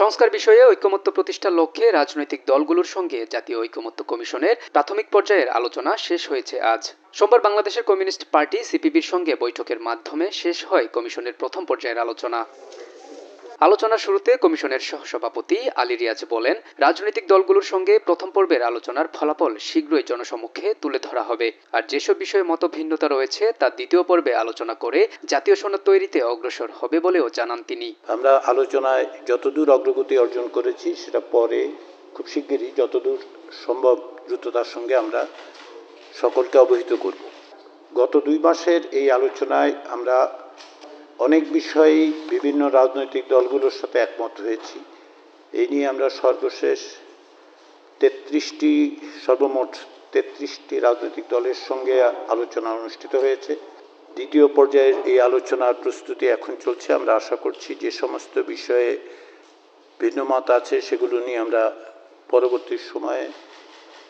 সংস্কার বিষয়ে ঐক্যমত্য প্রতিষ্ঠার লক্ষ্যে রাজনৈতিক দলগুলোর সঙ্গে জাতীয় ঐক্যমত্য কমিশনের প্রাথমিক পর্যায়ের আলোচনা শেষ হয়েছে আজ। সোমবার বাংলাদেশের কমিউনিস্ট পার্টি সিপিবির সঙ্গে বৈঠকের মাধ্যমে শেষ হয় কমিশনের প্রথম পর্যায়ের আলোচনা। আলোচনার শুরুতে কমিশনের সহসভাপতি আলী রিয়াজ বলেন, রাজনৈতিক দলগুলোর সঙ্গে প্রথম পর্বের আলোচনার ফলাফল শীঘ্রই জনসমক্ষে তুলে ধরা হবে। আর যেসব বিষয়ে মত ভিন্নতা রয়েছে, তা দ্বিতীয় পর্বে আলোচনা করে জাতীয় সনদ তৈরিতে অগ্রসর হবে বলেও জানান তিনি। আমরা আলোচনায় যতদূর অগ্রগতি অর্জন করেছি, সেটা পরে খুব শিগগিরই যতদূর সম্ভব দ্রুততার সঙ্গে আমরা সকলকে অবহিত করব। গত দুই মাসের এই আলোচনায় আমরা অনেক বিষয়েই বিভিন্ন রাজনৈতিক দলগুলোর সাথে একমত হয়েছি। এই নিয়ে আমরা সর্বশেষ তেত্রিশটি, সর্বমোট তেত্রিশটি রাজনৈতিক দলের সঙ্গে আলোচনা অনুষ্ঠিত হয়েছে। দ্বিতীয় পর্যায়ের এই আলোচনার প্রস্তুতি এখন চলছে। আমরা আশা করছি যে সমস্ত বিষয়ে ভিন্নমত আছে, সেগুলো নিয়ে আমরা পরবর্তী সময়ে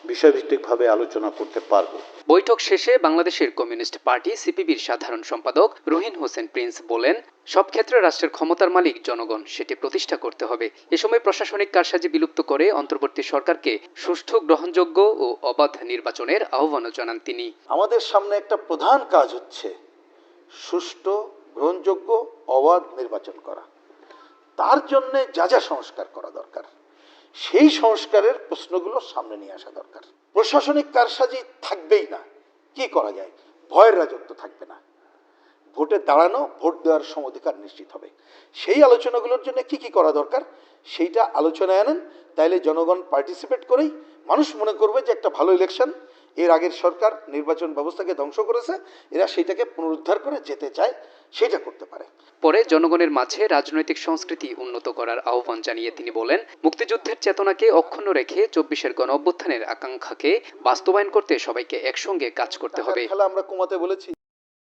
বিষয়ভিত্তিকভাবে আলোচনা করতে পারব। বৈঠক শেষে বাংলাদেশের কমিউনিস্ট পার্টি সিপিবির সাধারণ সম্পাদক রুহিন হোসেন প্রিন্স বলেন সব ক্ষেত্রে রাষ্ট্রের ক্ষমতার মালিক জনগণ সেটি প্রতিষ্ঠা করতে হবে। এ সময় প্রশাসনিক কারসাজি বিলুপ্ত করে অন্তর্বর্তী সরকারকে সুষ্ঠু গ্রহণযোগ্য ও অবাধ নির্বাচনের আহ্বানও জানান তিনি। আমাদের সামনে একটা প্রধান কাজ হচ্ছে সুষ্ঠু গ্রহণযোগ্য অবাধ নির্বাচন করা। তার জন্য যা যা সংস্কার করা দরকার। সেই সংস্কারের প্রশ্নগুলো সামনে নিয়ে আসা দরকার। প্রশাসনিক কারসাজি থাকবেই না। কি করা যায়? ভয়ের রাজত্ব থাকবে না। ভোটে দাঁড়ানো, ভোট দেওয়ার সম অধিকার নিশ্চিত হবে। সেই আলোচনাগুলোর জন্য কি কি করা দরকার? সেইটা আলোচনায় আনেন, তাইলে জনগণ পার্টিসিপেট করেই মানুষ মনে করবে যে একটা ভালো ইলেকশন এর আগের সরকার নির্বাচন ব্যবস্থাকে ধ্বংস করেছে এরা সেটাকে পুনরুদ্ধার করে যেতে চায় সেটা করতে পারে। পরে জনগণের মাঝে রাজনৈতিক সংস্কৃতি উন্নত করার আহ্বান জানিয়ে তিনি বলেন মুক্তিযুদ্ধের চেতনাকে অক্ষুণ্ণ রেখে চব্বিশের গণ অভ্যুত্থানের আকাঙ্ক্ষাকে বাস্তবায়ন করতে সবাইকে একসঙ্গে কাজ করতে হবে। খেলা আমরা কমাতে বলেছি।